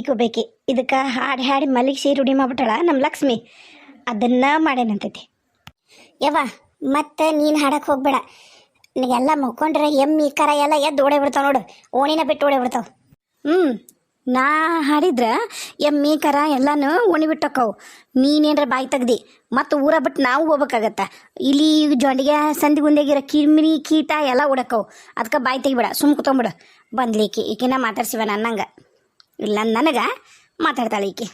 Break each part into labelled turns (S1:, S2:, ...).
S1: ಈಕೋಬೇಕಿ. ಇದಕ್ಕೆ ಹಾಡಿ ಹಾಡಿ ಮಲಗಿಸಿ ರೂಢಿ ಮಾಡ್ಬಿಟ್ಟಾಳ ನಮ್ಮ ಲಕ್ಷ್ಮಿ. ಅದನ್ನ ಮಾಡೇನಂತೈತಿ
S2: ಯವ್ವ, ಮತ್ತೆ ನೀನು ಹಾಡಕ್ಕೆ ಹೋಗ್ಬೇಡ. ಎಲ್ಲ ಮುಕ್ಕೊಂಡ್ರೆ ಎಮ್ಮಿ, ಕರ ಎಲ್ಲ ಎದ್ದು ಓಡೇ ಬಿಡ್ತಾವ ನೋಡು. ಓಣಿನ ಬಿಟ್ಟು ಓಡೇ ಬಿಡ್ತಾವ.
S1: ಹ್ಞೂ ನಾ ಹಾಡಿದ್ರೆ ಎಮ್ಮಿ, ಕರ ಎಲ್ಲಾನು ಓಣಿ ಬಿಟ್ಟಕ್ಕವು. ನೀನೇನ್ರ ಬಾಯಿ ತೆಗ್ದಿ. ಮತ್ತು ಊರ ಬಿಟ್ಟು ನಾವು ಹೋಗ್ಬೇಕಾಗತ್ತೆ. ಇಲ್ಲಿ ಜೊಂಡಿಗೆ ಸಂದಿ ಗುಂದಿಗಿರೋ ಕಿರ್ಮಿರಿ, ಕೀಟ ಎಲ್ಲ ಓಡಕ್ಕವು. ಅದಕ್ಕೆ ಬಾಯಿ ತೆಗಿಬೇಡ ಸುಮ್ ಕುತ್ಕೊಂಬಿಡು ಬಂದ್ಲಿಕ್ಕೆ ಈಕಿ ಈಕಿನ ಮಾತಾಡ್ಸಿವ ನನ್ನಂಗ ಇಲ್ಲ ನನಗೆ ಮಾತಾಡ್ತಾಳೆ ಈಕೆ.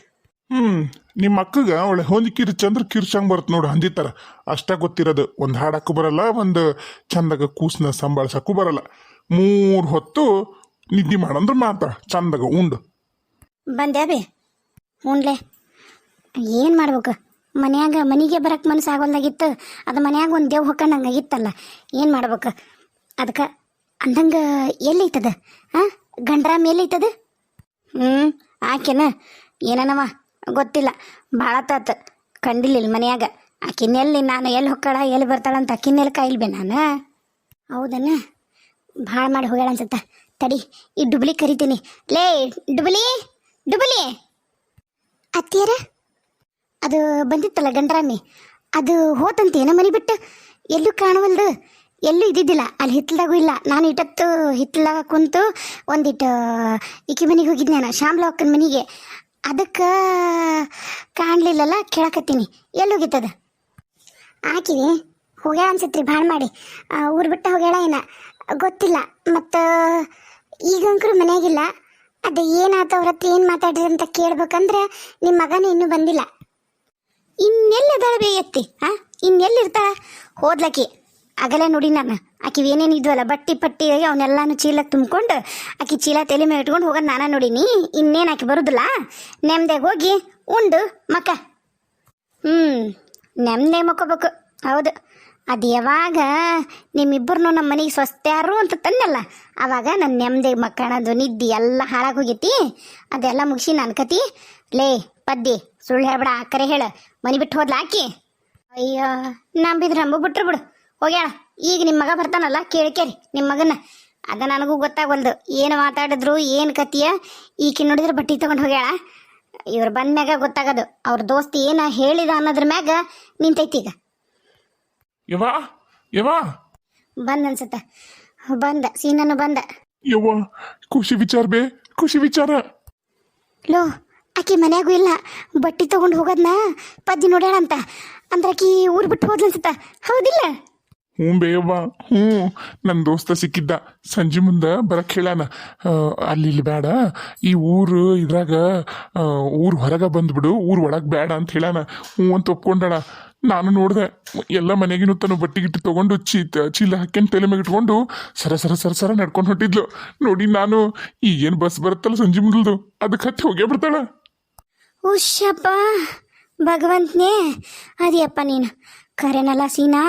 S3: ಹ್ಮ್ ನಿಮ್ಮ ಅಕ್ಕಗ ಒಳ್ಳೆ ಹೊಂದಿ ಚಂದ್ರ ಕಿರ್ಚಂಗ್ ಬರುತ್ತೆ ನೋಡು ಅಂದಿತ್ತಾರ ಅಷ್ಟ ಗೊತ್ತಿರೋದು ಒಂದು ಹಾಡಕ್ಕೂ ಬರಲ್ಲ ಒಂದು ಚಂದಾಗ ಕೂಸ್ನ ಸಂಭಾಳ್ಸಕ್ಕೂ ಬರಲ್ಲ. ಮೂರು ಹೊತ್ತು ನಿದ್ದೆ ಮಾಡಂದ್ರ ಮಾತ್ರ ಚಂದಾಗ ಉಂಡು.
S2: ಬಂದ್ಯಾ ಉಂಡ್ಲೆ ಏನ್ ಮಾಡ್ಬೇಕು? ಮನ್ಯಾಗ ಮನೆಗೆ ಬರಕ್ಕೆ ಮನಸ್ಸು ಆಗೋಲ್ದಾಗಿತ್ತು ಅದು ಮನ್ಯಾಗ ಒಂದು ದೇವ್ ಹೊಕ್ಕಂಡಂಗಾಗಿತ್ತಲ್ಲ ಏನು ಮಾಡ್ಬೇಕು? ಅಂದಂಗ ಅಂದಂಗೆ ಐತದ? ಹಾಂ ಗಂಡ್ರಾಮ್ ಎಲ್ಲೈತದ
S1: ಹ್ಞೂ ಆಕೆನ? ಏನನವ? ಗೊತ್ತಿಲ್ಲ. ಭಾಳ ತಾತ. ಕಂಡಿಲ್ಲ ಮನ್ಯಾಗ. ಆಕಿನೆಲ್ಲಿ ನಾನು ಎಲ್ಲಿ ಹೊಕ್ಕಾಳ, ಎಲ್ಲಿ ಬರ್ತಾಳ ಅಂತ ಆಕಿನೆಲ್ಲಿ ಕಾಯಿಲ್ಬೆ ನಾನು?
S2: ಹೌದನ? ಭಾಳ ಮಾಡಿ ಹೋಗ್ಯಾಳ ಅನ್ಸತ್ತ. ತಡಿ, ಈ ಡುಬ್ಲಿ ಕರಿತೀನಿ. ಲೇ, ಡುಬ್ಲಿ ಡುಬ್ಲಿ. ಅತ್ತಿಯರ, ಅದು ಬಂದಿತ್ತಲ್ಲ ಗಂಡ್ರಾಮಿ? ಅದು ಹೋತಂತೇನ ಮನಿ ಬಿಟ್ಟು? ಎಲ್ಲೂ ಕಾಣವಲ್ದು? ಎಲ್ಲೂ ಇದ್ದಿದ್ದಿಲ್ಲ. ಅಲ್ಲಿ ಹಿತ್ಲಾಗೂ ಇಲ್ಲ. ನಾನು ಇಟ್ಟತ್ತು ಹಿತ್ಲಾಗ ಕುಂತು ಒಂದಿಟ್ಟು ಈಕಿ ಮನೆಗೆ ಹೋಗಿದ್ದೆ ನಾನು ಶ್ಯಾಮ್ಲ ಅಕ್ಕನ ಮನೆಗೆ. ಅದಕ್ಕೆ ಕಾಣಲಿಲ್ಲಲ್ಲ, ಕೇಳಕತ್ತೀನಿ. ಎಲ್ಲೋಗಿತ್ತದ ಆಕಿವಿ ಹೋಗ್ಯಾಳ ಅನ್ಸತ್ರಿ, ಭಾಳ ಮಾಡಿ. ಊರು ಬಿಟ್ಟು ಹೋಗ್ಯಾಳ ಏನ? ಗೊತ್ತಿಲ್ಲ. ಮತ್ತು ಈಗಂಕರು ಮನೆಯಾಗಿಲ್ಲ. ಅದು ಏನಾತ ಅವ್ರ ಹತ್ರ ಏನು ಮಾತಾಡ್ರಿ ಅಂತ ಕೇಳ್ಬೇಕಂದ್ರೆ ನಿಮ್ಮ ಮಗನೇ ಇನ್ನೂ ಬಂದಿಲ್ಲ.
S1: ಇನ್ನೆಲ್ಲದಾಳ ಬೇ ಎತ್ತಿ? ಹಾಂ ಇನ್ನೆಲ್ಲಿರ್ತಾಳ ಹೋದ್ಲಕಿ. ಆಗಲೇ ನೋಡಿ ನಾನು. ಆಕಿ ಏನೇನು ಇದ್ವಲ್ಲ, ಬಟ್ಟಿ ಪಟ್ಟಿ ಅವನ್ನೆಲ್ಲಾನು ಚೀಲಕ್ಕೆ ತುಂಬ್ಕೊಂಡು ಆಕಿ ಚೀಲ ತಲೆ ಮೇಲೆ ಇಟ್ಕೊಂಡು ಹೋಗೋದು ನಾನು ನೋಡೀನಿ. ಇನ್ನೇನು ಆಕಿ ಬರುದಿಲ್ಲ? ನೆಮ್ಮದಾಗ ಹೋಗಿ ಉಂಡು ಮಕ್ಕ ಹ್ಞೂ ನೆಮ್ಮದೇ ಮಕ್ಕೋಬೇಕು. ಹೌದು. ಅದು ಯಾವಾಗ ನಿಮ್ಮಿಬ್ಬರನ್ನು ನಮ್ಮ ಮನೆಗೆ ಸ್ವಸ್ತ್ಯಾರು ಅಂತ ತಂದಲ್ಲ ಆವಾಗ ನನ್ನ ನೆಮ್ಮದಿ ಮಕ್ಕಳದು ನಿದ್ದೆ ಎಲ್ಲ ಹಾಳಾಗಿ ಹೋಗೈತಿ. ಅದೆಲ್ಲ ಮುಗಿಸಿ ನನ್ನ ಕತಿ. ಲೇ, ಪದ್ದಿ, ಸುಳ್ಳು ಹೇಳ್ಬೇಡ ಕರೆ ಹೇಳು. ಮನೆ ಬಿಟ್ಟು ಹೋದ್ಲಾಕಿ ಅಯ್ಯೋ, ನಂಬಿದ್ರೆ ನಂಬ ಬಿಟ್ರು ಬಿಡು. ಹೋಗ್ಯಾಳ. ಈಗ ನಿಮ್ಮ ಮಗ ಬರ್ತಾನಲ್ಲ ಕೇಳ್ಕೇರಿ ನಿಮ್ಮ ಮಗನ ಅದ ನನಗೂ ಗೊತ್ತಾಗಲ್ದು ಏನು ಮಾತಾಡಿದ್ರು ಏನು ಕತಿಯ ಈಕಿ ನೋಡಿದ್ರೆ ಬಟ್ಟೆ ತಗೊಂಡು ಹೋಗ್ಯಾಳ. ಇವ್ರು ಬಂದ ಮ್ಯಾಗ ಗೊತ್ತಾಗದು. ಅವ್ರ ದೋಸ್ತ ಏನ ಹೇಳಿದ ಅನ್ನೋದ್ರ ಮ್ಯಾಗ ನಿಂತೈತಿ ಈಗ.
S3: ಯವಾ ಯವಾ
S1: ಬಂದ ಅನ್ಸತ್ತ. ಬಂದ ಸೀನನ್ನು ಬಂದ.
S3: ಯವ್ವ ಖುಷಿ ವಿಚಾರ ಬೇ ಖುಷಿ ವಿಚಾರ.
S2: ಲೋ ಆಕಿ ಮನ್ಯಾಗೂ ಇಲ್ಲ. ಬಟ್ಟೆ ತಗೊಂಡು ಹೋಗೋದ್ನ ಪದ್ದಿ ನೋಡ್ಯಾಳಂತ. ಅಂದ್ರೆ ಆಕಿ ಊರು ಬಿಟ್ಟು ಹೋದ್ಲನ್ಸತ್ತ ಹೌದಿಲ್ಲ?
S3: ಹ್ಞೂ ಬೇಯವ್ವ ಹ್ಞೂ. ನನ್ನ ದೋಸ್ತ ಸಿಕ್ಕಿದ್ದ. ಸಂಜೆ ಮುಂದೆ ಬರಕ್ಕೆ ಹೇಳಾನ. ಅಲ್ಲಿ ಇಲ್ಲಿ ಬೇಡ ಈ ಊರು ಇದ್ರಾಗ ಊರು ಹೊರಗೆ ಬಂದ್ಬಿಡು. ಊರ್ ಒಳಗೆ ಬೇಡ ಅಂತ ಹೇಳಾನ. ಹ್ಞೂ ಅಂತ ಒಪ್ಕೊಂಡಣ ನಾನು ನೋಡಿದೆ, ಎಲ್ಲ ಮನೆಗಿನೂ ತನ್ನ ಬಟ್ಟೆ ಗಿಟ್ಟು ತೊಗೊಂಡು ಚೀ ಚೀಲ ಹಾಕ್ಯಂಡು ತಲೆ ಮೇಲೆ ಇಟ್ಕೊಂಡು ಸರ ಸರ ಸರ ಸರ ನಡ್ಕೊಂಡು ಹೊಟ್ಟಿದ್ಲು ನೋಡಿ ನಾನು, ಈಗೇನು ಬಸ್ ಬರುತ್ತಲ್ಲ ಸಂಜೆ ಮುಂದಲ್ದು ಅದಕ್ಕೆ ಹತ್ತಿ ಹೋಗೇ ಬಿಡ್ತಾಳ.
S2: ಉಶ್ಯಪ್ಪ ಭಗವಂತನೇ. ಅದಿಯಪ್ಪ ನೀನು. ಕರೆನಲ್ಲ ಸೀನಾ?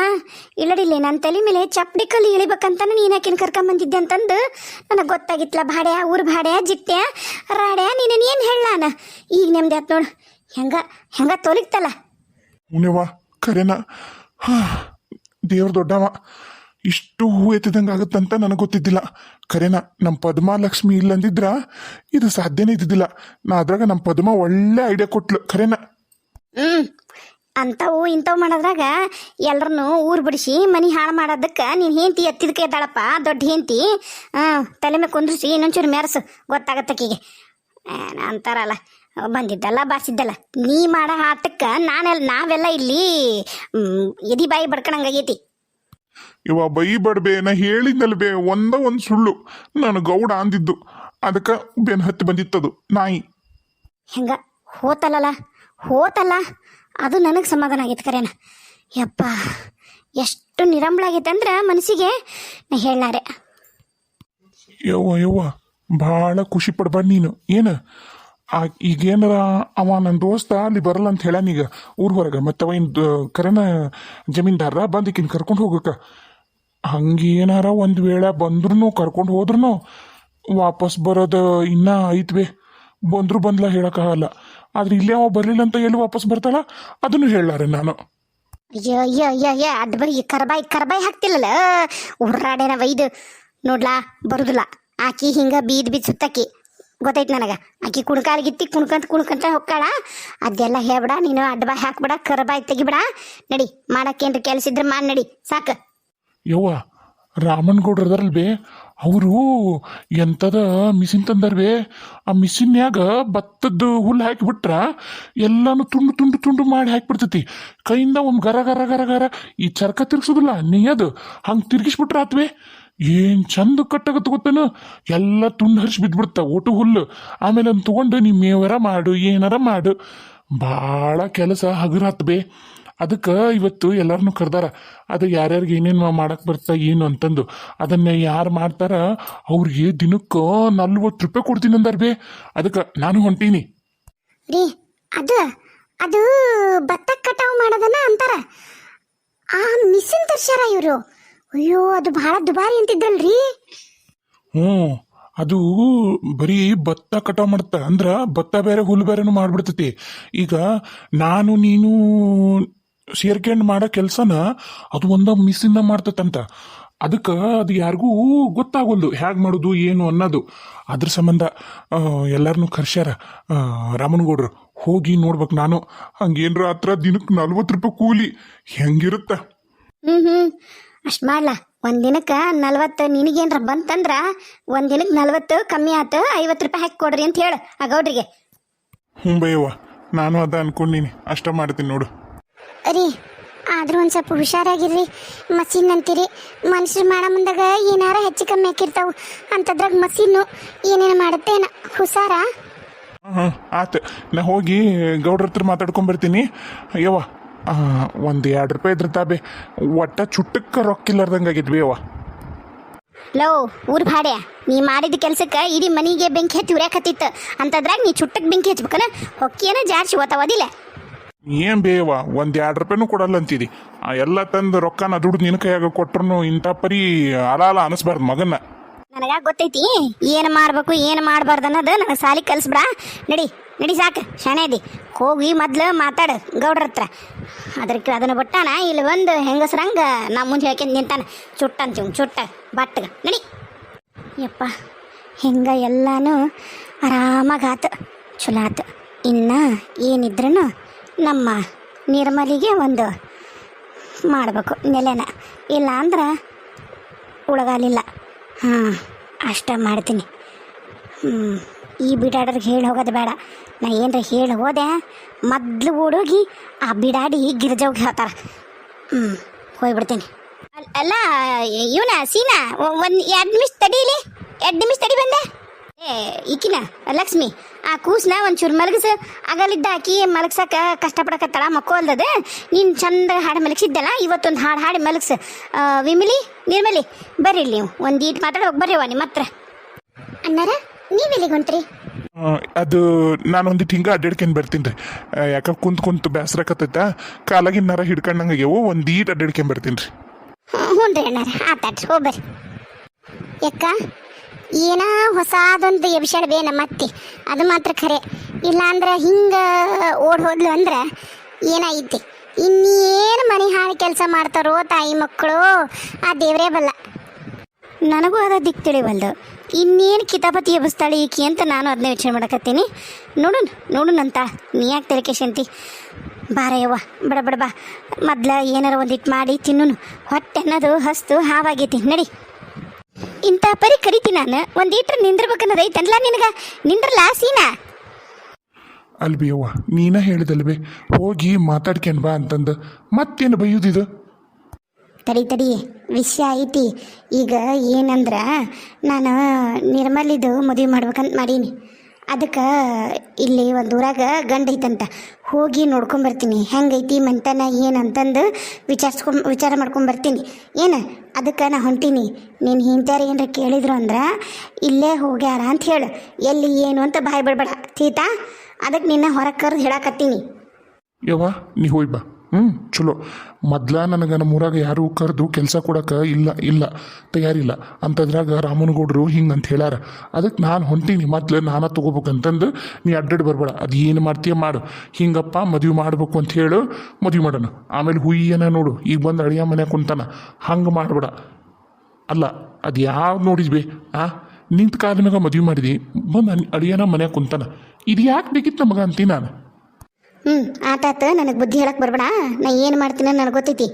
S2: ಇಲ್ಲಡಿಲ್ಲ ನನ್ನ ತಲೆ ಮೇಲೆ ಚಪ್ಪಡಿ ಕಲ್ಲು ಇಳಿಬೇಕಂತಾನೆ ನೀನು ಆಕಿನ ಕರ್ಕೊಂಬಂದಿದ್ದೆ ಅಂತಂದು? ನನಗೆ ಗೊತ್ತಾಗಿತ್ತಲ್ಲ ಭಾಡ್ಯ ಊರು ಭಾಡ್ಯ ಜಿಟ್ಟ್ಯ ರಾಡ್ಯ ನೀನೇನು ಏನು ಹೇಳಾನ ಈಗ ನೆಮ್ಮದಿ ಆತ್ ನೋಡು. ಹೆಂಗ ಹೆಂಗ ತೋಲಿಕ್ತಲ್ಲ
S3: ಹೂನೆವ್ವ ಕರೆನ. ಹಾ ದೇವ್ರ ದೊಡ್ಡವ. ಇಷ್ಟು ಹೂ ಎತ್ತಿದಂಗೆ ಆಗುತ್ತಂತ ನನಗೆ ಗೊತ್ತಿದ್ದಿಲ್ಲ. ಕರೆನ ನಮ್ಮ ಪದ್ಮ ಲಕ್ಷ್ಮಿ ಇಲ್ಲಂದಿದ್ರ ಇದು ಸಾಧ್ಯನೇ ಇದ್ದಿದ್ದಿಲ್ಲ. ನಾ ಅದ್ರಾಗ ನಮ್ಮ ಪದ್ಮ ಒಳ್ಳೆ ಐಡಿಯಾ ಕೊಟ್ಲು. ಕರೆನ.
S1: ಹ್ಞೂ ಅಂಥವು ಇಂಥವು ಮಾಡೋದ್ರಾಗ ಎಲ್ಲರನ್ನು ಊರು ಬಿಡಿಸಿ ಮನೆ ಹಾಳು ಮಾಡೋದಕ್ಕೆ ನೀನು ಹೆಂಡತಿ ಎತ್ತಿದಕ್ಕೆ ಎದ್ದಾಳಪ್ಪ ದೊಡ್ಡ ಹೆಂಡ್ತಿ. ಹಾಂ ತಲೆ ಮೇಲೆ ಕುಂದ್ರಿಸಿ ಇನ್ನೊಂಚೂರು ಮೆರೆಸು ಗೊತ್ತಾಗತ್ತಕ್ಕಿಗೆ ಅಂತಾರಲ್ಲ ಬಂದಿದ್ದಲ್ಲ ಬಾಸಿದ್ದಲ್ಲ ನೀ ಮಾಡೋ ಆಟಕ್ಕೆ ನಾನೆಲ್ಲ ನಾವೆಲ್ಲ ಇಲ್ಲಿ ಎದಿ ಬಾಯಿ ಬಡ್ಕಣಂಗಾಗೈತಿ.
S3: ಇವ ಬೈ ಬಡ್ಬೆ ನಾ ಹೇಳಿದ್ನಲ್ಲ ಬೇ ಒಂದ ಒಂದು ಸುಳ್ಳು. ನಾನು ಗೌಡ ಅಂದಿದ್ದು. ಅದಕ್ಕೆ ಬೆನ್ ಹತ್ತಿ ಬಂದಿತ್ತದು ನಾಯಿ.
S1: ಹೆಂಗ ಹೋತಲ್ಲಲ್ಲ ಹೋತಲ್ಲ ಅದು ನನಗೆ ಸಮಾಧಾನ ಆಗಿತ್ತು ಕರೇನ. ಯಪ್ಪ, ಎಷ್ಟು ನಿರಂಬಳಾಗೈತೆ ಅಂದ್ರೆ ಮನಸ್ಸಿಗೆ ಹೇಳಾರೆ
S3: ಯವ್ವ ಯವ್ವ, ಭಾಳ ಖುಷಿ ಪಡ್ಬಾ ನೀನು. ಏನು? ಆ, ಈಗೇನಾರ ಅವ ನನ್ನ ದೋಸ್ತ ಅಲ್ಲಿ ಬರಲ್ಲ ಅಂತ ಹೇಳಾನೀಗ ಊರ್ ಹೊರಗೆ. ಮತ್ತೆ ಅವ ಇನ್, ಕರೆನ ಜಮೀನ್ದಾರ ಬಂದಿಕ್ಕಿನ ಕರ್ಕೊಂಡು ಹೋಗಕ್ಕ. ಹಂಗೇನಾರ ಒಂದು ವೇಳೆ ಬಂದ್ರು ಕರ್ಕೊಂಡು ಹೋದ್ರು ವಾಪಸ್ ಬರೋದು ಇನ್ನ ಐತ್ವೆ. ಬಂದ್ರು ಬಂದ್ಲ ಹೇಳಕ್ಕಾಗಲ್ಲ ಆದ್ರೆ ಇಲ್ಲೇ ಅವ ಬರ್ಲಿಲ್ಲ ಅಂತ ಎಲ್ಲಿ ವಾಪಸ್ ಬರ್ತಾಳ? ಅದನ್ನು ಹೇಳಾರೆ ನಾನು.
S1: ಅಯ್ಯೋ ಅಯ್ಯೋ ಅಯ್ಯೋ ಅಯ್ಯೋ ಅದ್ ಬರೀ ಕರ್ಬಾಯಿ ಕರ್ಬಾಯಿ ಹಾಕ್ತಿಲ್ಲಲ್ಲ? ಉರ್ರಾಡೇನ ವೈದು. ನೋಡ್ಲಾ ಬರುದಿಲ್ಲ. ಆಕಿ ಹಿಂಗ ಬೀದ್ ಬೀದ್ ಸುತ್ತಾಕಿ ಗೊತ್ತೈತೆ ನನಗೆ. ಆಕಿ ಕುಣ್ಕಾಲ್ ಗಿತ್ತಿ ಕುಣ್ಕಂತ ಕುಣ್ಕಂತ ಹೊಕ್ಕಾಳ. ಅದೆಲ್ಲ ಹೇಳ್ಬಿಡ ನೀನು ಅಡ್ಡ ಬಾಯ್ ಹಾಕ್ಬಿಡ ಕರಬಾಯ್ ತೆಗಿಬಿಡ. ನಡಿ ಮಾಡಕ್ಕೇನ್ರಿ ಕೆಲಸ ಇದ್ರೆ ಮಾಡಿ ನಡಿ. ಸಾಕು.
S3: ಯವ್ವ ರಾಮನ್ ಅದಾರಲ್ ಬೇ ಅವರು ಎಂಥದ ಮಿಷಿನ್ ತಂದರ್ವೇ? ಆ ಮಿಷಿನ್ಯಾಗ ಭತ್ತದ ಹುಲ್ಲು ಹಾಕಿಬಿಟ್ರ ಎಲ್ಲಾನು ತುಂಡು ತುಂಡು ತುಂಡು ಮಾಡಿ ಹಾಕಿಬಿಡ್ತೈತಿ. ಕೈಯಿಂದ ಒಂದು ಗರ ಗರ ಗರ ಗರ ಈ ಚರ್ಕ ನೀ ಅದು ಹಂಗೆ ತಿರ್ಗಿಸ್ಬಿಟ್ರ ಆತ್ವೆ. ಏನ್ ಚಂದ ಕಟ್ಟಕ ಗೊತ್ತೇನು ಎಲ್ಲ ತುಂಡು ಹರಿಸಿ ಬಿದ್ಬಿಡ್ತ ಒಟ್ಟು ಹುಲ್ಲು ಆಮೇಲೆ ಅದನ್ನ ತಗೊಂಡು ನೀ ಮೇವರ ಮಾಡು, ಏನಾರ ಮಾಡು. ಭಾಳ ಕೆಲಸ ಹಗರಾತ್ ಬೇ ಅದಕ್ಕೆ ಇವತ್ತು ಎಲ್ಲರನ್ನೂ ಕರ್ದಾರ ಅದು ಯಾರ್ಯಾರಿಗೆ ಏನೇನು ಮಾಡಕ್ಕೆ ಬರ್ತಾ ಏನು? ಅಂತಂದು. ಅದನ್ನ ಯಾರು ಮಾಡ್ತಾರ ಅವ್ರಿಗೆ ದಿನಕ್ಕೆ ನಲ್ವತ್ತು ರೂಪಾಯಿ ಕೊಡ್ತೀನಿ ಅಂದಾರ ಬೇ. ಅದಕ್ಕೆ ನಾನು ಹೊಂಟೀನಿ.
S4: ರೀ ಅದು ಅದು ಭತ್ತ ಕಟಾವು ಮಾಡೋದನ್ನ ಅಂತಾರ. ಆ ಮಿಷಿನ್ ತರ್ಸ್ಯಾರ ಇವರು. ಅಯ್ಯೋ ಅದು ಬಹಳ ದುಬಾರಿ ಅಂತಿದ್ರಲ್ರಿ
S3: ಹ್ಞೂ ಅದು ಬರೀ ಭತ್ತ ಕಟಾವು ಮಾಡ್ತ ಅಂದ್ರ ಭತ್ತ ಬೇರೆ ಹುಲ್ಲು ಬೇರೆನು ಮಾಡ್ಬಿಡ್ತೈತಿ. ಈಗ ನಾನು ನೀನು ಸೇರ್ಕೊಂಡು ಮಾಡೋ ಕೆಲಸನ ಅದು ಒಂದ ಮಿಸ್ಸಿಂದ ಮಾಡ್ತೈತಂತ. ಅದಕ್ಕೆ ಅದು ಯಾರಿಗೂ ಗೊತ್ತಾಗೋಲ್ದು ಹೇಗೆ ಮಾಡೋದು ಏನು ಅನ್ನೋದು. ಅದ್ರ ಸಂಬಂಧ ಎಲ್ಲರನ್ನೂ ಕರ್ಸ್ಯಾರ ರಾಮನಗೌಡ್ರು. ಹೋಗಿ ನೋಡ್ಬೇಕು ನಾನು. ಹಂಗೇನ್ರ ಹತ್ರ ದಿನಕ್ಕೆ ನಲ್ವತ್ತು ರೂಪಾಯಿ ಕೂಲಿ ಹೆಂಗಿರುತ್ತ?
S1: ಹ್ಮ್ ಹ್ಮ್. ಅಷ್ಟು ಮಾಡ್ಲಾ. ಒಂದ್ ದಿನಕ್ಕ ನಲ್ವತ್ತು ನಿನಗೇನ್ರ ಬಂತಂದ್ರ ಒಂದ್ ದಿನಕ್ಕೆ ನಲ್ವತ್ತು ಕಮ್ಮಿ ಆತು ಐವತ್ತು ರೂಪಾಯಿ ಹಾಕಿ ಕೊಡ್ರಿ ಅಂತ ಹೇಳು ಆ ಗೌಡ್ರಿಗೆ.
S3: ಹ್ಞೂ ಬಯ್ಯವ್ವ ನಾನು ಅದ ಅನ್ಕೊಂಡಿನಿ. ಅಷ್ಟ ಮಾಡ್ತೀನಿ ನೋಡು.
S4: ರೀ ಆದರೂ ಒಂದು ಸ್ವಲ್ಪ ಹುಷಾರಾಗಿರ್ರಿ. ಮಸೀನ್ ಅಂತೀರಿ ಮನುಷ್ಯರು ಮಾಡೋ ಮುಂದಾಗ ಏನಾರ ಹೆಚ್ಚು ಕಮ್ಮಿ ಹಾಕಿರ್ತಾವು. ಅಂಥದ್ರಾಗ ಮಸೀನು ಏನೇನು ಮಾಡುತ್ತೆ ಹುಷಾರ?
S3: ಹಾಂ ಆತು ನಾ ಹೋಗಿ ಗೌಡ್ರ ಹತ್ರ ಮಾತಾಡ್ಕೊಂಬರ್ತೀನಿ ಯವ್ವ ಒಂದು ಎರಡು ರೂಪಾಯಿ ಇದ್ರ ತಾಬೆ. ಒಟ್ಟ ಚುಟ್ಟಕ್ಕೆ ರೊಕ್ಕಿಲ್ಲಾರ್ದಂಗೆ ಆಗಿದ್ವಿ ಯವ್ವ.
S1: ಲೋ ಊರ್ ಭಾಡೆ ನೀ ಮಾಡಿದ ಕೆಲ್ಸಕ್ಕ ಇಡೀ ಮನಿಗೆ ಬೆಂಕಿ ಹತ್ತಿ ಉರ್ಯಾಕತ್ತಿತ್ತು ಅಂತದ್ರಾಗ ನೀ ಚುಟ್ಟಕ್ಕೆ ಬೆಂಕಿ ಹಚ್ಬೇಕಲ್ಲ? ಹೊಕ್ಕಿಯನ್ನ ಜಾರ್ಸಿ ಓತಾವದಿಲ್ಲ.
S3: ಏನು ಬೇವ? ಒಂದ್ ಎರಡು ರೂಪಾಯಿನೂ ಕೊಡಲ್ಲ ಅಂತಿದಿ ಆ ಎಲ್ಲ ತಂದು ರೊಕ್ಕನ ದುಡ್ಡು ನಿನ್ ಕೈಯಾಗ ಕೊಟ್ರು ಇಂಥ ಪರಿ ಅಲಾಲ ಅನಸ್ಬಾರ್ದು ಮಗನ್ನ.
S1: ನನಗ ಗೊತ್ತೈತಿ? ಏನು ಮಾಡ್ಬೇಕು, ಏನು ಮಾಡ್ಬಾರ್ದು ಅನ್ನೋದು ನನಗೆ ಸಾಲಿ ಕಲ್ಸ್ಬಿಡ ನಡಿ ನಡಿ ಸಾಕು ಅದಿ ಹೋಗಿ ಮೊದ್ಲು ಮಾತಾಡು ಗೌಡ್ರ ಹತ್ರ. ಅದಕ್ಕೆ ಅದನ್ನ ಬಿಟ್ಟಾನ, ಇಲ್ಲಿ ಒಂದು ಹೆಂಗಸ್ರಂಗ ನಾ ಮುಂದೆ ಹೇಳ್ಕೊಂಡು ನಿಂತಾನ. ಚುಟ್ಟ ಅಂತೀವಿ, ಚುಟ್ಟ ಬಟ್ಟಗ ನಡಿ. ಯಪ್ಪ, ಹಿಂಗ ಎಲ್ಲಾನು ಆರಾಮಾಗಿ ಆತು, ಚಲೋ ಆತು. ಇನ್ನ ಏನಿದ್ರೂ ನಮ್ಮ ನಿರ್ಮಲಿಗೆ ಒಂದು ಮಾಡಬೇಕು ನೆಲೆನ. ಇಲ್ಲ ಅಂದ್ರೆ ಉಳಗಾಲಿಲ್ಲ. ಹಾಂ, ಅಷ್ಟ ಮಾಡ್ತೀನಿ. ಹ್ಞೂ ಈ ಬಿಡಾಡ್ರಿಗೆ ಹೇಳಿ ಹೋಗೋದು ಬೇಡ. ನಾ ಏನರ ಹೇಳಿ ಹೋದೆ, ಮೊದ್ಲು ಹುಡುಗಿ ಆ ಬಿಡಾಡಿ ಗಿರ್ಜವ್ಗೆ ಹೇಳ್ತಾರೆ. ಹ್ಞೂ ಹೋಗ್ಬಿಡ್ತೀನಿ. ಅಲ್- ಅಲ್ಲ, ಇವನ, ಸೀನಾ ಒಂದು ಎರಡು ನಿಮಿಷ ತಡೀಲಿ? ಎರಡು ನಿಮಿಷ ತಡಿ ಬಂದೆ. ಏ ಈಕಿನ ಲಕ್ಷ್ಮಿ ಆ ಕೂಸ್ನ ಒಂಚೂರು ಮಲಗಿಸ. ಆಗಲಿದ್ದ ಆಕಿ ಮಲಗ್ಸಕ ಕಷ್ಟಪಡಕತ್ತಾಳ ಮಕ್ಕೋಲ್ದದ ನೀನು ಚಂದ ಹಾಡು ಮಲಗಿಸಿದ್ದಲ್ಲ ಇವತ್ತೊಂದು ಹಾಡು ಹಾಡಿ ಮಲಗ್ಸ. ವಿಮಲಿ ನಿರ್ಮಲಿ ಬರ್ರಿ ನೀವು. ಒಂದು ಈಟ್ ಮಾತಾಡಿ ಹೋಗಿ ಬರ್ರಿ ನಿಮ್ಮ ಹತ್ರ
S4: ಅಣ್ಣಾರ ನೀವೆಲ್ಲಿಗೆ ಹೊಂಟ್ರಿ?
S3: ಆ, ಅದು ನಾನು ಒಂದಿಟ್ಟು ಹಿಂಗೆ ಅಡ್ಡಾಡ್ಕೊಂಡು ಬರ್ತೀನಿ ರೀ. ಯಾಕ ಕುಂತ್ ಕುಂತು ಬೇಸರಕತ್ತೈತ ಕಾಲಾಗಿನ್ನಾರ ಹಿಡ್ಕೊಂಡಂಗೆ ಆಗ್ಯಾವು ಒಂದು ಈಟ್ ಅಡ್ಡಾಡ್ಕೊಂಡು ಬರ್ತೀನಿ ರೀ.
S4: ಹ್ಞೂ ರೀ ಅಣ್ಣಾರ ಆತಾಡ್ರಿ ಹೋಗ್ಬರ್ರಿ ಯಾಕ ಏನ ಹೊಸಾದೊಂದು ಎಬ್ಸಾಡ್ಬೇ ನಮ್ಮ ಅತ್ತಿ. ಅದು ಮಾತ್ರ ಖರೆ. ಇಲ್ಲಾಂದ್ರೆ ಹಿಂಗೆ ಓಡ್ ಹೋದ್ಲು ಅಂದ್ರೆ ಏನಾಯ್ತಿ? ಇನ್ನೇನು ಮನೆ ಹಾಳು ಕೆಲಸ ಮಾಡ್ತಾರೋ ತಾಯಿ ಮಕ್ಕಳು, ಆ ದೇವರೇ ಬಲ್ಲ.
S1: ನನಗೂ ಅದ ದಿಕ್ ತಿಳಿವಲ್ದು. ಇನ್ನೇನು ಕಿತಾಪತಿ ಎಬ್ಬಿಸ್ತಾಳೆ ಈಕಿ ಅಂತ ನಾನು ಅದನ್ನೇ ಯೋಚನೆ ಮಾಡಕತ್ತೀನಿ. ನೋಡುನ್ ನೋಡುನಂತ ನೀ ಯಾಕೆ ತೆಲಕೇಶಂತಿ ಬಾರಯ್ಯವ್ವ, ಬಡ ಬಡ ಬಾ. ಮೊದ್ಲ ಏನಾರ ಒಂದಿಟ್ಟು ಮಾಡಿ ತಿನ್ನು ಹೊಟ್ಟೆ ಅನ್ನೋದು ಹಸ್ತು ಹಾವಾಗೈತಿ. ನಡಿ. ಇಂಥ ಪರಿ ಕರಿತಿ ನಾನು. ಒಂದೀಟ್ರ ನಿಂದ್ರಬೇಕನ್ನೋದು ಐತನ್ಲ ನಿನಗ. ನಿಂದ್ರಲ್ಲ ಸೀನಾ?
S3: ಅಲ್ಬಿ ಅವ್ವ ನೀನ ಹೇಳಿದಲ್ವೇ. ಹೋಗಿ ಮಾತಾಡ್ಕೊಂಡ್ ಬಾ ಅಂತಂದು. ಮತ್ತೇನು ಬೈಯುದಿದು?
S1: ತಡಿ ತಡಿ. ವಿಷಯ ಐತಿ. ಈಗ ಏನಂದ್ರೆ ನಾನು ನಿರ್ಮಲಿದು ಮದುವೆ ಮಾಡ್ಬೇಕಂತ ಮಾಡೀನಿ. ಅದಕ್ಕೆ ಇಲ್ಲಿ ಒಂದು ಊರಾಗ ಗಂಡ ಐತಂತ. ಹೋಗಿ ನೋಡ್ಕೊಂಬರ್ತೀನಿ ಹೆಂಗೈತಿ ಮಂತನ, ಏನು ಅಂತಂದು ವಿಚಾರಿಸ್ಕೊಂಡು, ವಿಚಾರ ಮಾಡ್ಕೊಂಬರ್ತೀನಿ ಏನು? ಅದಕ್ಕೆ ನಾ ಹೊಂಟೀನಿ. ನೀನು ಹಿಂತ್ಯಾರ ಏನರ ಕೇಳಿದ್ರು ಅಂದ್ರೆ ಇಲ್ಲೇ ಹೋಗ್ಯಾರ ಅಂತ ಹೇಳು. ಎಲ್ಲಿ ಏನು ಅಂತ ಬಾಯ್ ಬಿಡ್ಬೇಡ. ತೀತಾ ಅದಕ್ಕೆ ನಿನ್ನ ಹೊರಗೆ ಕರೆದು ಹೇಳಕತ್ತೀನಿ.
S3: ಯವ್ವ, ನೀ ಹೋಯ್ ಬಾ. ಹ್ಞೂ ಚಲೋ. ಮೊದ್ಲ ನನಗೆ ನಮ್ಮ ಊರಾಗ ಯಾರು ಕರೆದು ಕೆಲಸ ಕೊಡೋಕೆ ಇಲ್ಲ ಇಲ್ಲ, ತಯಾರಿಲ್ಲ. ಅಂಥದ್ರಾಗ ರಾಮನಗೌಡರು ಹಿಂಗೆ ಅಂತ ಹೇಳ್ಯಾರ. ಅದಕ್ಕೆ ನಾನು ಹೊಂಟೀನಿ, ಮೊದ್ಲು ನಾನು ತೊಗೋಬೇಕಂತಂದು ನೀ ಅಡ್ಡಾಡಿ ಬರಬೇಡ. ಅದು ಏನು ಮಾಡ್ತೀಯ ಮಾಡು. ಹಿಂಗಪ್ಪ ಮದುವೆ ಮಾಡ್ಬೇಕು ಅಂತ ಹೇಳು, ಮದುವೆ ಮಾಡೋಣ. ಆಮೇಲೆ ಹುಯ್ಯನ ನೋಡು. ಈಗ ಬಂದು ಅಳಿಯ ಮನೆ ಕುಂತಾನ. ಹಂಗೆ ಮಾಡಬೇಡ. ಅಲ್ಲ, ಅದು ಯಾವ ನೋಡಿದ್ವಿ? ಆ, ನಿಂತ ಕಾಲಿನಾಗ ಮದುವೆ ಮಾಡಿದಿ. ಬಂದು ಅಳಿಯನ ಮನೆ ಕುಂತಾನ. ಇದು ಯಾಕೆ ಬೇಕಿತ್ತು ನಮಗೆ ಅಂತೀನಿ ನಾನು?
S1: ಹ್ಞೂ ಆತಾತ ನನಗೆ ಬುದ್ಧಿ ಹೇಳಕ್ಕೆ ಬರ್ಬೇಡ. ನಾ ಏನು ಮಾಡ್ತೀನಿ ನನಗೆ ಗೊತ್ತೈತಿ.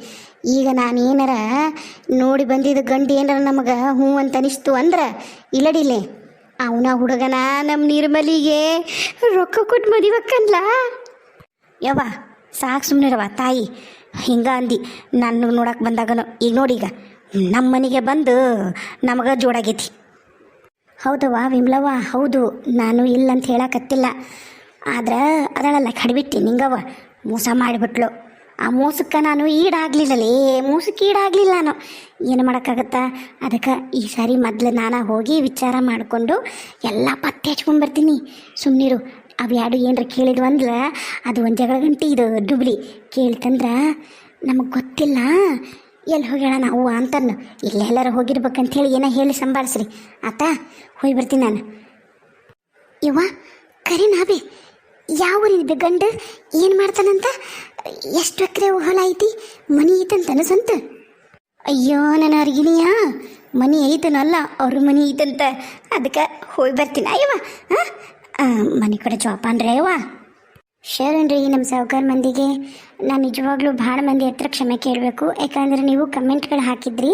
S1: ಈಗ ನಾನು ಏನಾರ ನೋಡಿ ಬಂದಿದ್ದ ಗಂಡು ಏನಾರ ನಮಗೆ ಹ್ಞೂ ಅಂತ ಅನಿಸ್ತು ಅಂದ್ರೆ ಇಲ್ಲಡಿಲೆ ಅವನ ಹುಡುಗನ ನಮ್ಮ ನಿರ್ಮಲಿಗೆ ರೊಕ್ಕ ಕೊಟ್ಟು ಮದಿವಕ್ಕನ್ಲ ಯವ್ವ, ಸಾಕು ಸುಮ್ಮನಿರವ ತಾಯಿ. ಹಿಂಗ ಅಂದಿ. ನನ್ನ ನೋಡಕ್ಕೆ ಬಂದಾಗನು. ಈಗ ನೋಡಿ ಈಗ ನಮ್ಮ ಮನೆಗೆ ಬಂದು ನಮಗೆ ಜೋಡಾಗೈತಿ. ಹೌದವ್ವ ವಿಮ್ಲವ್ವ, ಹೌದು. ನಾನು ಇಲ್ಲ ಅಂತ ಹೇಳಕತ್ತಿಲ್ಲ ಆದ್ರೆ ಅದಳಲ್ಲ ಕಡಿಬಿಟ್ಟು ನಿಂಗವ ಮೋಸ ಮಾಡಿಬಿಟ್ಲು. ಆ ಮೋಸಕ್ಕೆ ನಾನು ಈಡಾಗಲಿಲ್ಲಲೇ, ಮೋಸಕ್ಕೆ ಈಡಾಗ್ಲಿಲ್ಲ ನಾನು. ಏನು ಮಾಡೋಕ್ಕಾಗತ್ತ? ಅದಕ್ಕೆ ಈ ಸಾರಿ ಮೊದಲು ನಾನು ಹೋಗಿ ವಿಚಾರ ಮಾಡಿಕೊಂಡು ಎಲ್ಲ ಪತ್ತೆ ಹಚ್ಕೊಂಡ್ಬರ್ತೀನಿ. ಸುಮ್ಮನಿರು ಅವು ಯಾರು ಏನರ ಕೇಳಿದ್ವು ಅಂದ್ರೆ ಅದು ಒಂದು ಜಗಳ ಗಂಟೆ ಇದು, ಡುಬ್ಲಿ. ಕೇಳ್ತಂದ್ರೆ ನಮಗೆ ಗೊತ್ತಿಲ್ಲ ಎಲ್ಲಿ ಹೋಗ್ಯಾಳ ನಾವು ಅಂತನ್ನು. ಇಲ್ಲೆಲ್ಲರ ಹೋಗಿರ್ಬೇಕಂತೇಳಿ ಏನೋ ಹೇಳಿ ಸಂಭಾಳಿಸ್ರಿ. ಆತ ಹೋಗಿ ಬರ್ತೀನಿ ನಾನು. ಇವ ಕರಿ ನಾಬಿ ಯಾವ ಊರಿದೆ ಗಂಡ ಏನು ಮಾಡ್ತಾನಂತ? ಎಷ್ಟು ಎಕರೆ ಹೊಲ ಐತಿ? ಮನಿ ಐತಂತನ ಸಂತ ಅಯ್ಯೋ, ನನ್ನ ಅರ್ಗಿನಿಯ ಮನಿ ಐತನಲ್ಲ, ಅವ್ರ ಮನಿ ಐತಂತ. ಅದಕ್ಕೆ ಹೋಗಿ ಬರ್ತೀನಿ. ಅಯ್ಯವ ಹಾಂ ಮನೆ ಕಡೆ ಜೋಪಾನ ಅಂದ್ರೆ ಶರಣ್ರಿ ನಮ್ಮ ಸಾವುಕಾರ ಮಂದಿಗೆ, ನಾನು ನಿಜವಾಗ್ಲೂ ಭಾಳ ಮಂದಿ ಹತ್ರ ಕ್ಷಮೆ ಕೇಳಬೇಕು. ಯಾಕಂದರೆ ನೀವು ಕಮೆಂಟ್ಗಳು ಹಾಕಿದ್ರಿ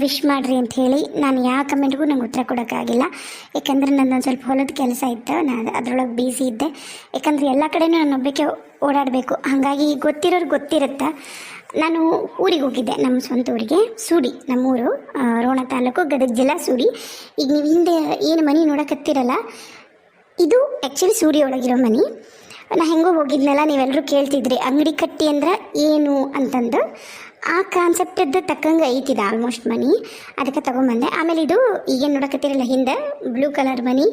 S1: ವಿಶ್ ಮಾಡಿರಿ ಅಂತ ಹೇಳಿ ನಾನು ಯಾವ ಕಮೆಂಟ್ಗೂ ನಂಗೆ ಉತ್ತರ ಕೊಡೋಕ್ಕಾಗಿಲ್ಲ. ಯಾಕಂದರೆ ನನ್ನೊಂದು ಸ್ವಲ್ಪ ಹೊಲದ ಕೆಲಸ ಇತ್ತು ನಾನು ಅದರೊಳಗೆ ಬ್ಯುಸಿ ಇದ್ದೆ. ಯಾಕಂದರೆ ಎಲ್ಲ ಕಡೆನೂ ನಾನು ಒಬ್ಬಕ್ಕೆ ಓಡಾಡಬೇಕು. ಹಾಗಾಗಿ ಗೊತ್ತಿರೋರು ಗೊತ್ತಿರುತ್ತೆ. ನಾನು ಊರಿಗೆ ಹೋಗಿದ್ದೆ, ನಮ್ಮ ಸ್ವಂತ ಊರಿಗೆ, ಸೂಡಿ, ನಮ್ಮೂರು ರೋಣ ತಾಲೂಕು, ಗದಗ ಜಿಲ್ಲಾ ಸೂಡಿ. ಈಗ ನೀವು ಹಿಂದೆ ಏನು ಮನೆ ನೋಡೋಕತ್ತಿರಲ್ಲ, ಇದು ಆ್ಯಕ್ಚುಲಿ ಸೂಡಿಯೊಳಗಿರೋ ಒಳಗಿರೋ ಮನೆ. ನಾ ಹೆಂಗೋ ಹೋಗಿದ್ನಲ್ಲ ನೀವೆಲ್ಲರೂ ಕೇಳ್ತಿದ್ರಿ. ಅಂಗಡಿ ಕಟ್ಟಿ ಅಂದ್ರೆ ಏನು ಅಂತಂದು ಆ ಕಾನ್ಸೆಪ್ಟದ್ದು ತಕ್ಕಂಗೆ ಐತಿದೆ ಆಲ್ಮೋಸ್ಟ್ ಮನಿ. ಅದಕ್ಕೆ ತಗೊಂಬಂದೆ. ಆಮೇಲೆ ಇದು ಈಗೇನು ನೋಡಕತ್ತಿರಲ್ಲ, ಹಿಂದೆ ಬ್ಲೂ ಕಲರ್ ಮನಿ,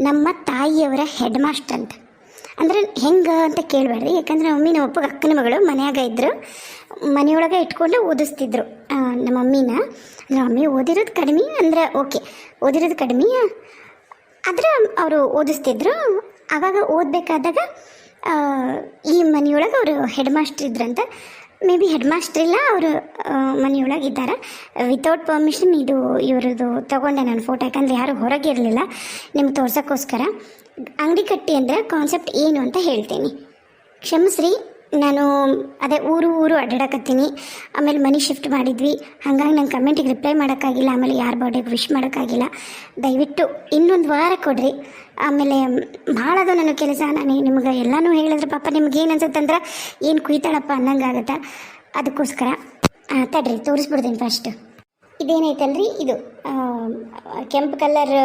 S1: ನಮ್ಮ ತಾಯಿಯವರ ಹೆಡ್ ಮಾಸ್ಟರ್ ಅಂತ. ಅಂದ್ರೆ ಹೆಂಗೆ ಅಂತ ಕೇಳಬೇಡ್ರಿ. ಯಾಕಂದ್ರೆ ಮಮ್ಮಿ, ನಮ್ಮ ಅಪ್ಪಗೆ ಅಕ್ಕನ ಮಗಳು ಮನೆಯಾಗ ಇದ್ದರು ಮನೆಯೊಳಗೆ ಇಟ್ಕೊಂಡು ಓದಿಸ್ತಿದ್ರು. ನಮ್ಮ ಮಮ್ಮಿನ. ನಮ್ಮ ಮಮ್ಮಿ ಓದಿರೋದು ಕಡಿಮೆ ಅಂದ್ರೆ ಓಕೆ ಓದಿರೋದು ಕಡಿಮೆ. ಆದರೆ ಅವರು ಓದಿಸ್ತಿದ್ರು. ಆವಾಗ ಓದಬೇಕಾದಾಗ ಈ ಮನೆಯೊಳಗೆ ಅವರು ಹೆಡ್ ಮಾಸ್ಟರ್ ಇದ್ರಂತೆ. ಮೇ ಬಿ ಹೆಡ್ ಮಾಸ್ಟರ್ ಇಲ್ಲ, ಅವರು ಮನೆಯೊಳಗೆ ಇದ್ದಾರೆ ವಿತೌಟ್ ಪರ್ಮಿಷನ್ ಇದು ಇವ್ರದ್ದು ತಗೊಂಡೆ ನಾನು ಫೋಟೋ ಯಾಕಂದರೆ ಯಾರು ಹೊರಗೆ ಇರಲಿಲ್ಲ ನಿಮ್ಗೆ ತೋರ್ಸೋಕ್ಕೋಸ್ಕರ. ಅಂಗಡಿ ಕಟ್ಟಿ ಅಂದರೆ ಕಾನ್ಸೆಪ್ಟ್ ಏನು ಅಂತ ಹೇಳ್ತೀನಿ. ಕ್ಷಮಿಸ್ರಿ. ನಾನು ಅದೇ ಊರು ಊರು ಅಡ್ಡಾಡಕತ್ತೀನಿ. ಆಮೇಲೆ ಮನಿ ಶಿಫ್ಟ್ ಮಾಡಿದ್ವಿ. ಹಾಗಾಗಿ ನಂಗೆ ಕಮೆಂಟಿಗೆ ರಿಪ್ಲೈ ಮಾಡೋಕ್ಕಾಗಿಲ್ಲ. ಆಮೇಲೆ ಯಾರ ಬರ್ಡೇಗೆ ವಿಶ್ ಮಾಡೋಕ್ಕಾಗಿಲ್ಲ. ದಯವಿಟ್ಟು ಇನ್ನೊಂದು ವಾರ ಕೊಡ್ರಿ. ಆಮೇಲೆ ಭಾಳ ಅದು ನನ್ನ ಕೆಲಸ. ನಾನು ನಿಮ್ಗೆ ಎಲ್ಲನೂ ಹೇಳಿದ್ರೆ, ಪಾಪ ನಿಮ್ಗೆ ಏನು ಅನ್ಸುತ್ತಂದ್ರೆ ಏನು ಕುಯ್ತಾಳಪ್ಪ ಅನ್ನಂಗೆ ಆಗುತ್ತೆ ಅದಕ್ಕೋಸ್ಕರ ತಡ್ರಿ, ತೋರಿಸ್ಬಿಡ್ತೀನಿ ಫಸ್ಟ್ ಇದೇನೈತಲ್ರಿ? ಇದು ಕೆಂಪು ಕಲರ್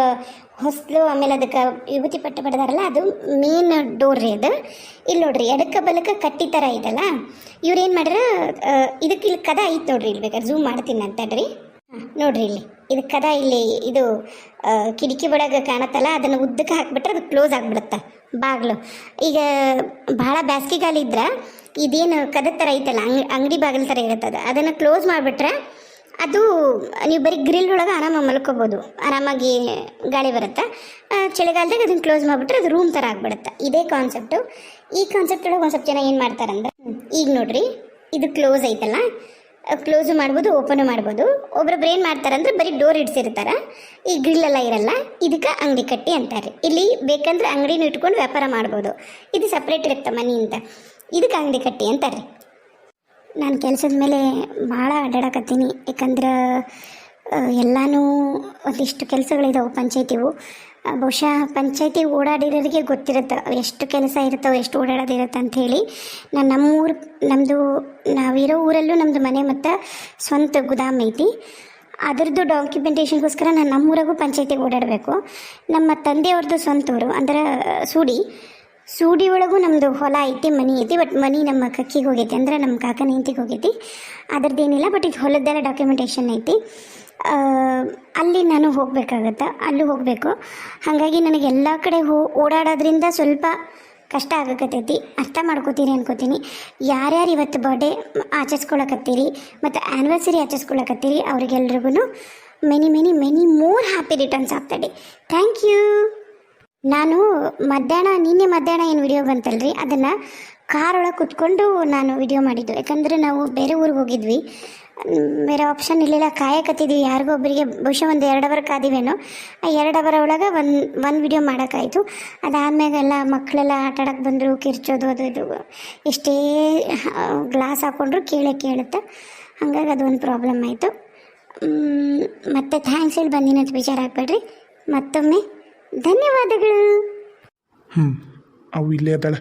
S1: ಹೊಸ್ಲು, ಆಮೇಲೆ ಅದಕ್ಕೆ ವಿಭೂತಿ ಪಟ್ಟ ಪಡೆದಾರಲ್ಲ, ಅದು ಮೇನ್ ಡೋರ್ ರೀ ಅದು. ಇಲ್ಲಿ ನೋಡ್ರಿ, ಎಡಕ್ಕೆ ಬಲಕ್ಕೆ ಕಟ್ಟಿ ಥರ ಐತಲ್ಲ ಇವ್ರೇನು ಮಾಡ್ರೆ ಇದಕ್ಕೆ ಇಲ್ಲಿ ಕದ ಐತೆ ನೋಡ್ರಿ, ಇಲ್ಲಿ ಬೇಕಾದ್ರೆ ಝೂಮ್ ಮಾಡ್ತೀನಿ ಅಂತಡ್ರಿ ನೋಡ್ರಿ ಇಲ್ಲಿ, ಇದು ಕದ ಇಲ್ಲಿ, ಇದು ಕಿಟಕಿ ಒಳಗೆ ಕಾಣತ್ತಲ್ಲ, ಅದನ್ನು ಉದ್ದಕ್ಕೆ ಹಾಕ್ಬಿಟ್ರೆ ಅದು ಕ್ಲೋಸ್ ಆಗಿಬಿಡುತ್ತೆ, ಬಾಗಿಲು. ಈಗ ಭಾಳ ಬ್ಯಾಸ್ಗಿಗಾಲ ಇದ್ರೆ, ಇದೇನು ಕದ ಥರ ಐತಲ್ಲ, ಅಂಗ್, ಅಂಗಡಿ ಬಾಗಿಲು ಥರ ಇರುತ್ತದ, ಅದನ್ನು ಕ್ಲೋಸ್ ಮಾಡಿಬಿಟ್ರೆ ಅದು ನೀವು ಬರೀ ಗ್ರಿಲ್ ಒಳಗೆ ಆರಾಮಾಗಿ ಮಲ್ಕೋಬೋದು. ಆರಾಮಾಗಿ ಗಾಳಿ ಬರುತ್ತೆ? ಚಳಿಗಾಲದಾಗ ಅದನ್ನು ಕ್ಲೋಸ್ ಮಾಡಿಬಿಟ್ರೆ ಅದು ರೂಮ್ ಥರ ಆಗ್ಬಿಡುತ್ತೆ. ಇದೇ ಕಾನ್ಸೆಪ್ಟು ಈ ಕಾನ್ಸೆಪ್ಟ್ ಒಳಗೆ ಒಂದು ಸ್ವಲ್ಪ ಜನ ಏನು ಮಾಡ್ತಾರಂದ್ರೆ ಈಗ ನೋಡ್ರಿ, ಇದು ಕ್ಲೋಸ್ ಐತಲ್ಲ? ಕ್ಲೋಸು ಮಾಡ್ಬೋದು ಓಪನು ಮಾಡ್ಬೋದು. ಒಬ್ರೊಬ್ರು ಏನು ಮಾಡ್ತಾರಂದ್ರೆ ಬರೀ ಡೋರ್ ಇಡ್ಸಿರ್ತಾರೆ. ಈ ಗ್ರಿಲ್ ಎಲ್ಲ ಇರಲ್ಲ. ಇದಕ್ಕೆ ಅಂಗಡಿ ಕಟ್ಟಿ ಅಂತಾರೆ. ಇಲ್ಲಿ ಬೇಕಂದ್ರೆ ಅಂಗಡಿನೂ ಇಟ್ಕೊಂಡು ವ್ಯಾಪಾರ ಮಾಡ್ಬೋದು. ಇದು ಸಪ್ರೇಟ್ ಇರುತ್ತೆ ಮನೆಯಿಂದ ಇದಕ್ಕೆ ಅಂಗಡಿ ಕಟ್ಟಿ ಅಂತಾರೆ. ನಾನು ಕೆಲಸದ ಮೇಲೆ ಭಾಳ ಅಡ್ಡಾಡಕತ್ತೀನಿ. ಯಾಕಂದ್ರೆ ಎಲ್ಲನೂ ಒಂದಿಷ್ಟು ಕೆಲಸಗಳಿದಾವೆ ಪಂಚಾಯತಿವು. ಬಹುಶಃ ಪಂಚಾಯತಿ ಓಡಾಡಿರೋರಿಗೆ ಗೊತ್ತಿರುತ್ತೆ ಎಷ್ಟು ಕೆಲಸ ಇರುತ್ತೋ ಎಷ್ಟು ಓಡಾಡೋದಿರುತ್ತೆ ಅಂಥೇಳಿ ನಾನು ನಮ್ಮೂರು ನಮ್ಮದು ನಾವಿರೋ ಊರಲ್ಲೂ ನಮ್ಮದು ಮನೆ ಮತ್ತು ಸ್ವಂತ ಗುದಾಮ್ ಐತಿ. ಅದರದ್ದು ಡಾಕ್ಯುಮೆಂಟೇಷನ್ಗೋಸ್ಕರ ನಾನು ನಮ್ಮೂರಾಗೂ ಪಂಚಾಯತಿಗೆ ಓಡಾಡಬೇಕು. ನಮ್ಮ ತಂದೆಯವ್ರದ್ದು ಸ್ವಂತ ಊರು ಅಂದ್ರೆ, ಸೂಡಿ. ಸೂಡಿ ಒಳಗೂ ನಮ್ಮದು ಹೊಲ ಐತಿ, ಮನಿ ಐತಿ ಬಟ್ ಮನಿ ನಮ್ಮ ಕಕ್ಕಿಗೆ ಹೋಗೈತಿ, ಅಂದ್ರೆ ನಮ್ಮ ಕಾಕನ ಹೆಂಡತಿಗೆ ಹೋಗೈತಿ. ಅದ್ರದ್ದೇನಿಲ್ಲ ಬಟ್ ಇದು ಹೊಲದ್ದೆಲ್ಲ ಡಾಕ್ಯುಮೆಂಟೇಷನ್ ಐತಿ. ಅಲ್ಲಿ ನಾನು ಹೋಗಬೇಕಾಗತ್ತೆ? ಅಲ್ಲೂ ಹೋಗಬೇಕು. ಹಾಗಾಗಿ ನನಗೆ ಎಲ್ಲ ಕಡೆ ಹೋ, ಓಡಾಡೋದ್ರಿಂದ ಸ್ವಲ್ಪ ಕಷ್ಟ ಆಗಕತ್ತೈತಿ. ಅರ್ಥ ಮಾಡ್ಕೋತೀರಿ ಅನ್ಕೋತೀನಿ. ಯಾರ್ಯಾರು ಇವತ್ತು ಬರ್ಡೇ ಆಚರಿಸ್ಕೊಳಕತ್ತೀರಿ, ಮತ್ತು ಆ್ಯನಿವರ್ಸರಿ ಆಚರಿಸ್ಕೊಳಕತ್ತೀರಿ ಅವ್ರಿಗೆಲ್ರಿಗೂ many many many more happy returns ಆಗ್ತದೆ. ಥ್ಯಾಂಕ್ ಯು ನಾನು ಮಧ್ಯಾಹ್ನ, ನಿನ್ನೆ ಮಧ್ಯಾಹ್ನ ಏನು ವಿಡಿಯೋ ಬಂತಲ್ರಿ? ಅದನ್ನು ಕಾರ್ ಒಳಗೆ ಕುತ್ಕೊಂಡು ನಾನು ವಿಡಿಯೋ ಮಾಡಿದ್ದು. ಯಾಕಂದರೆ ನಾವು ಬೇರೆ ಊರಿಗೆ ಹೋಗಿದ್ವಿ. ಬೇರೆ ಆಪ್ಷನ್ ಇರಲಿಲ್ಲ. ಕಾಯಕತ್ತಿದ್ದೀವಿ ಯಾರಿಗೋ ಒಬ್ಬರಿಗೆ ಬಹುಶಃ ಒಂದು ಎರಡು ಅವರ್ ಕಾದಿವೇನೋ. ಆ ಎರಡು ಅವರ್ ಒಳಗೆ ಒಂದು ಒಂದು ವಿಡಿಯೋ ಮಾಡೋಕ್ಕಾಯಿತು. ಅದಾದ್ಮೇಲೆ ಎಲ್ಲ ಮಕ್ಕಳೆಲ್ಲ ಆಟ ಆಡೋಕ್ಕೆ ಬಂದರು, ಕಿರ್ಚೋದು, ಅದು ಇದು. ಎಷ್ಟೇ ಗ್ಲಾಸ್ ಹಾಕ್ಕೊಂಡ್ರು ಕೇಳೇ ಕೇಳುತ್ತೆ. ಹಾಗಾಗಿ ಅದು ಒಂದು ಪ್ರಾಬ್ಲಮ್ ಆಯಿತು ಮತ್ತೆ ಥ್ಯಾಂಕ್ಸ್ ಹೇಳಿ ಬಂದಿನಂತ ವಿಚಾರ ಹಾಕ್ಬೇಡ್ರಿ ಮತ್ತೊಮ್ಮೆ ಧನ್ಯವಾದಗಳು.
S3: ಹ್ಞೂ ಅವು ಇಲ್ಲೇ ಅದಳ.